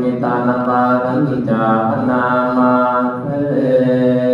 มิตานามานิจานามาเท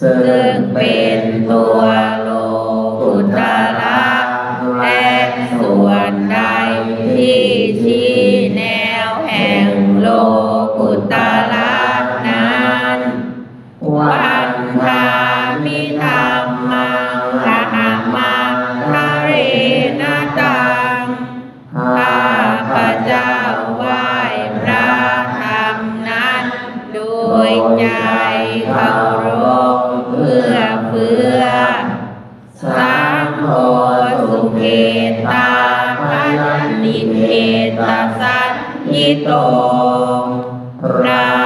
准备 นิเกตสันทิโตพระ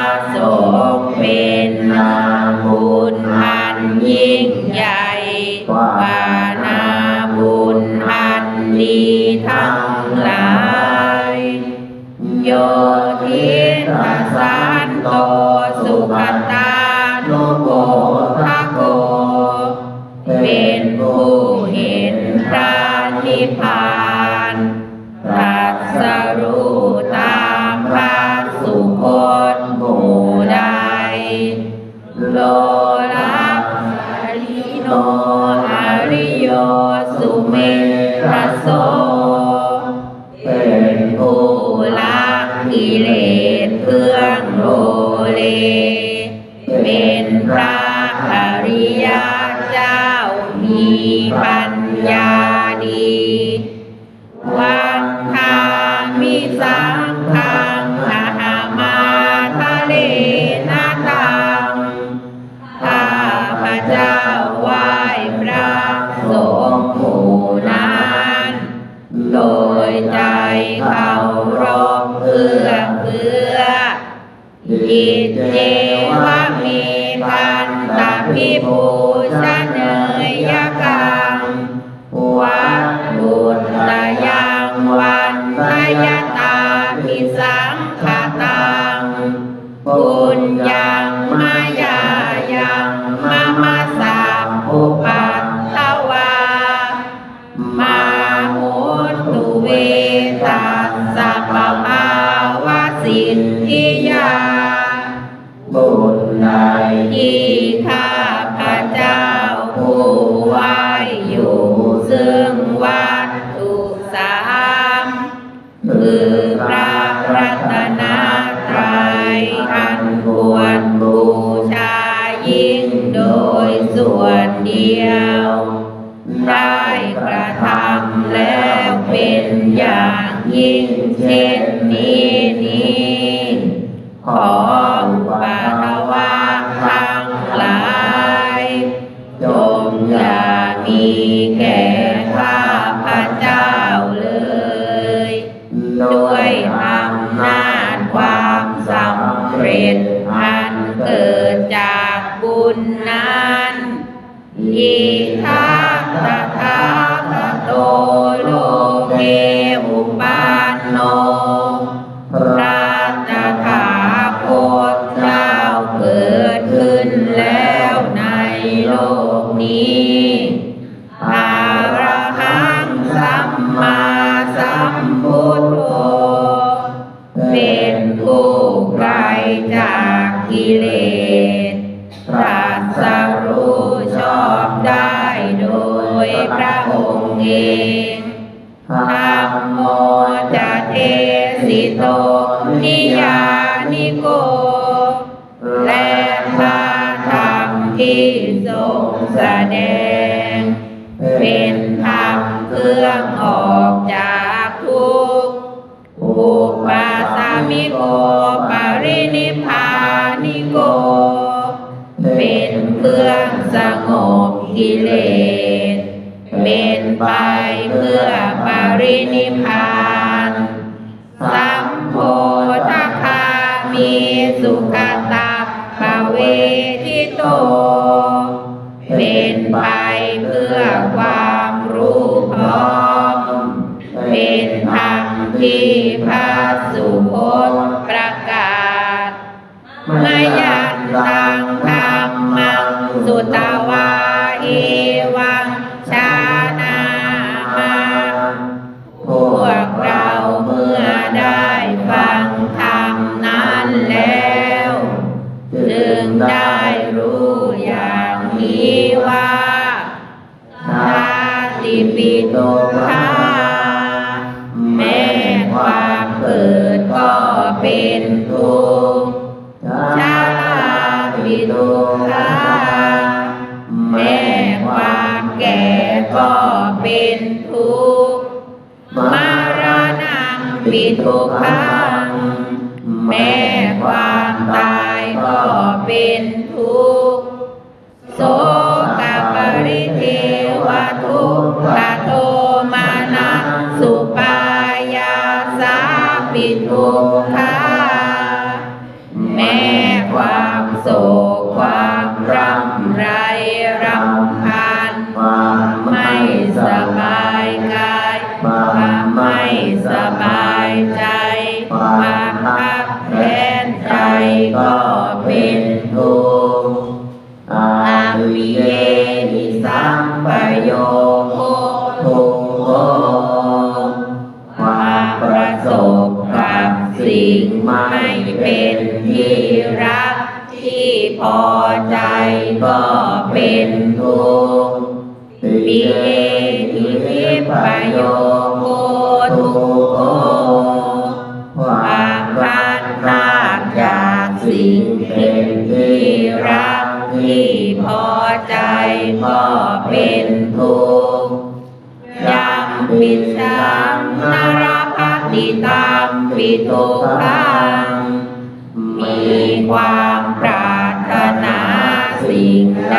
Yeah. ยว ได้กระทำแล้วเป็นอย่างยิ่งเช่นนี้นี้ขออุปา สิโต นิยานิโก และพระธรรมที่ทรงแสดง เป็นธรรมเครื่องออกจากทุกข์อุปาสามิโก สุขตาปเวทิโต เป็นไปเพื่อความรู้พร้อม เป็นธรรมที่พระสุคตประกาศมายันตังธรรมังสุตา นี้ว่าชาติปิตุคาแม้ความเกิดก็เป็นทุกข์ชาติปิตุคาแม้ความแก่ก็เป็นทุกข์มารณังปิทุกขังแม้ความตายก็เป็น ไม่เป็นที่รักที่พอใจก็เป็นทุกข์ปิเยหิปโยโคทุกโขความพัดพรากจากสิ่งเป็นที่รักที่พอใจก็เป็นทุกข์ยัมปิสังนรพั ติตามปิทุกขัง มีความปรารถนาสิ่งใด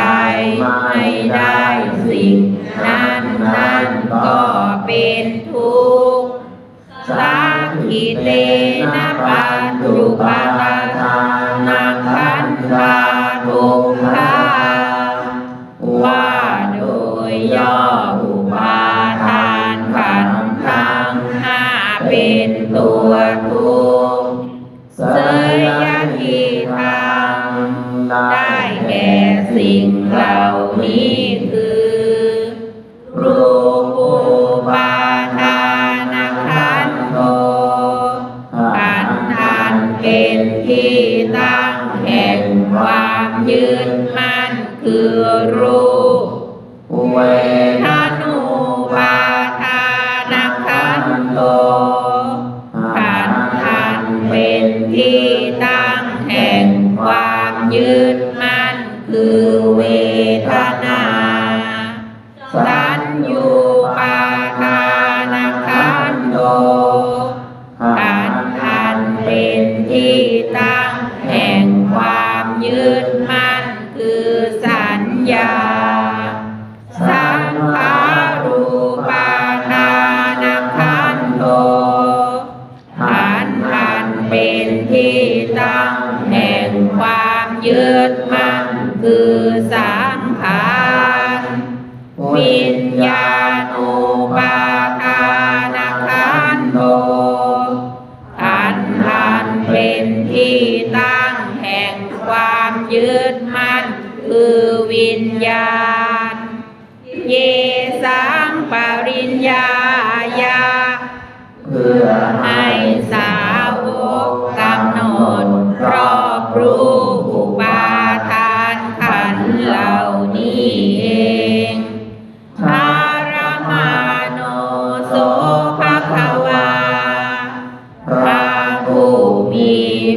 ไม่ได้สิ่งนั้นนั้นก็เป็นทุกข์สังกิเตนะปัจจุปา ได้แก่สิ่งเหล่านี้ Tá.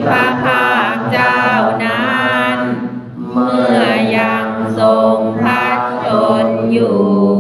พระภาคเจ้านั้น เมื่อยังทรงพัดชนอยู่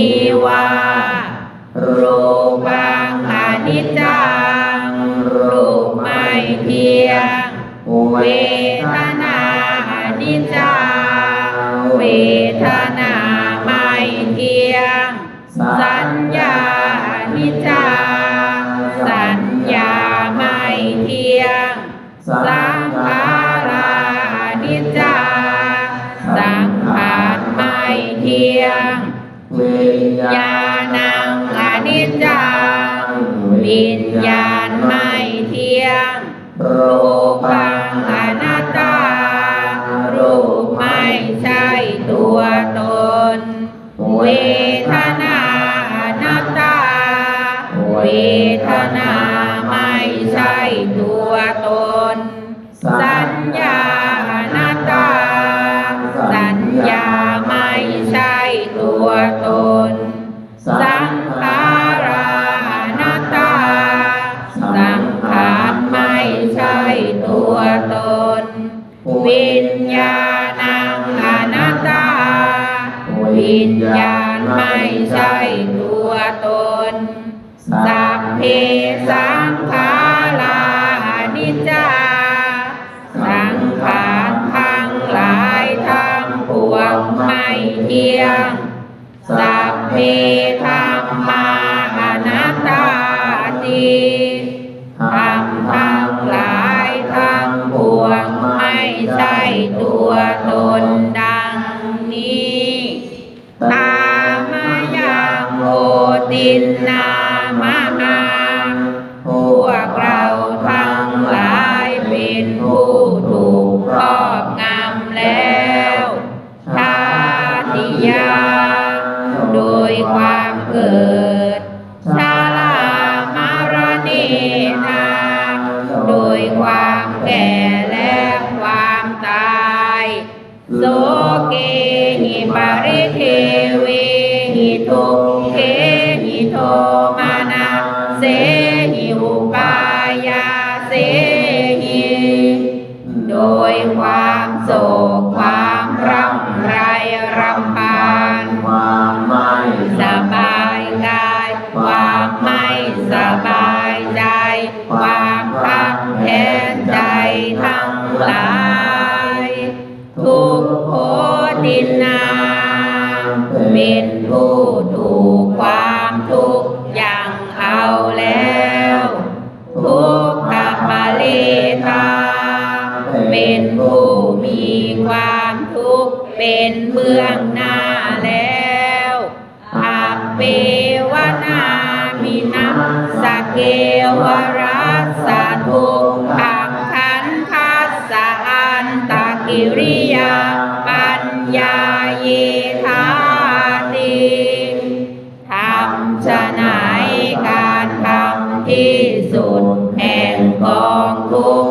ีวารูปังอนิจจังรูปไม่เที่ยงเว วิญญาณไม่เที่ยงรู วิญญาณไม่ใช่ตัวตน สัพเพสังขารานิจจา สังขารทั้งหลายทั้งปวงไม่เที่ยง สัพเพธรรมานัตตาติธรรมทั้งหลายทั้งปวงไม่ใช่ตัวตนดังนี้ นามยังโหตินา เทวีนิตเทหิโต สุดแห่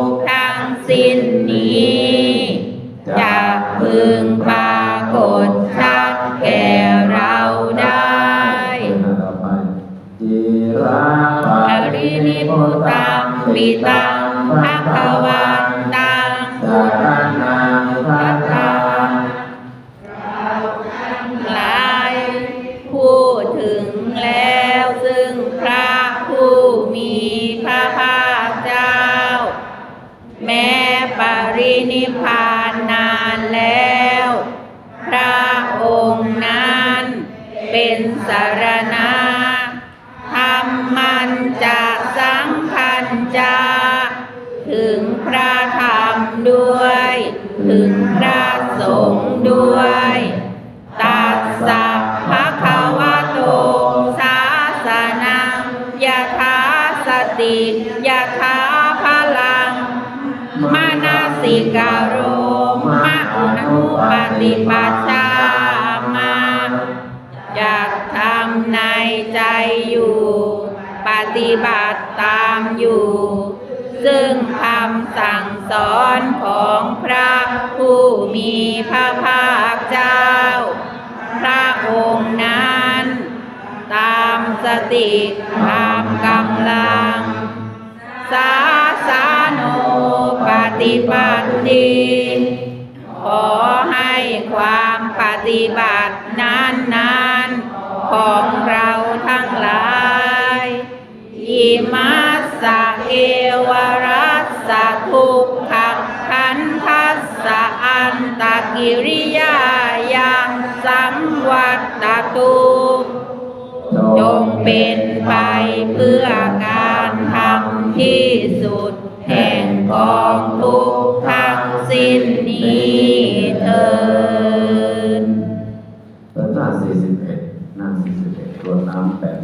รินิพพานนานแล้ว พระองค์นั้นเป็นสารณะธรรมันจะสังคัญจา ถึงพระธรรมด้วย ปฏิปัชฌามาอยากทำในใจอยู่ ปฏิบัติตามอยู่ ซึ่งคำสั่งสอนของพระผู้มีพระภาคเจ้า พระองค์นั้น ตามสติตามกำลัง สาสาโนปฏิบัติ ขอให้ความปฏิบัตินั้นนั้นๆของเราทั้งหลายอิมัสสะเอวรัสสะทุกขขันทัสสะอันตกิริยายังสัมวัตตตุจงเป็นไปเพื่อการทำที่สุดแห่งกองทุก สิ้นนี้เถิดหน้า41หน้า41ตัวน้ำแปด